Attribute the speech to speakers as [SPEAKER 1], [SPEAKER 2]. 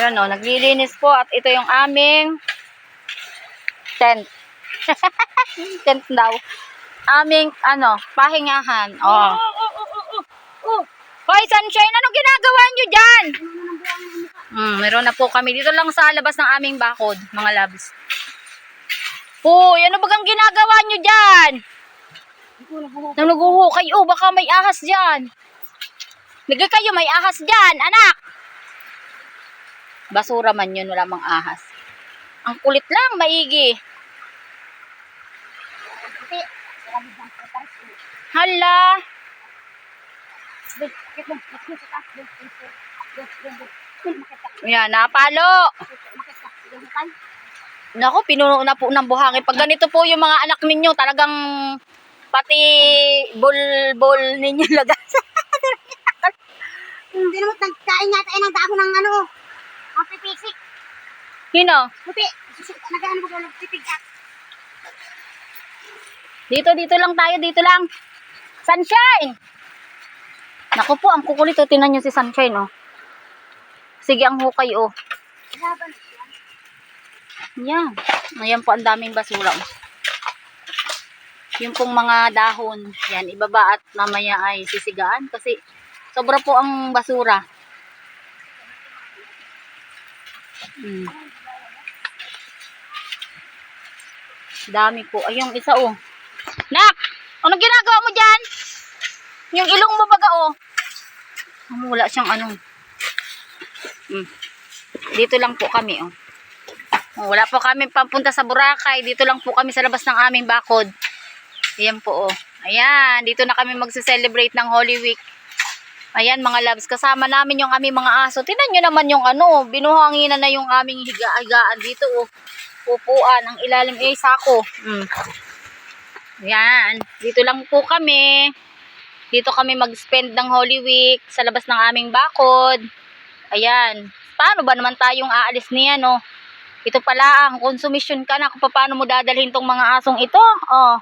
[SPEAKER 1] Yan o, naglilinis po at ito yung aming tent. tent daw. Aming, ano, pahingahan. Oh.
[SPEAKER 2] Oh,
[SPEAKER 1] Hoy, Sunshine, anong ginagawa nyo dyan? Hmm, meron na po kami. Dito lang sa labas ng aming bakod, mga labs. Uy, ano bagang ginagawa nyo dyan? Nang naguhukay, oh, baka may ahas dyan. Nagay kayo, may ahas dyan, anak. Basura man yun, wala mang ahas. Ang kulit lang, maigi. Hala. Yan, napalo. Nako, pinuno na po ng buhangin. Pag ganito po yung mga anak ninyo, talagang pati bol-bol ninyo lagas.
[SPEAKER 2] Hindi naman nagkain nga tayo ng dahon ng ano. Ang pipisik.
[SPEAKER 1] Hino?
[SPEAKER 2] Puti. Nag-ano ba nagpipig at
[SPEAKER 1] Dito, dito lang tayo, dito lang. Sunshine! Naku po, ang kukulit. Oh. Tinan nyo si Sunshine, oh. Sige, ang hukay, oh. Yan. Ayan po, ang daming basura. oh. Yung pong mga dahon. Yan, ibaba at mamaya ay sisigaan kasi sobra po ang basura. Hmm. Dami po. Ay, yung isa, oh. Nak! Anong ginagawa mo dyan? Yung ilong mo baga, oh. Wala siyang ano. Hmm. Dito lang po kami, oh. Oh, Wala po kami pampunta sa Boracay. Dito lang po kami sa labas ng aming bakod. Ayan po, oh. Ayan, dito na kami magse-celebrate ng Holy Week. Ayan, mga loves, kasama namin yung aming mga aso. Tingnan nyo naman yung ano, binuhanginan na yung aming higa-higaan dito, oh. Pupuan, ang ilalim ay sako. Mm. Ayan, dito lang po kami. Dito kami mag-spend ng Holy Week sa labas ng aming bakod. Ayan. Paano ba naman tayong aalis niya, no? Ito pala ang konsumisyon ka na kung paano mo dadalhin tong mga asong ito. Oh.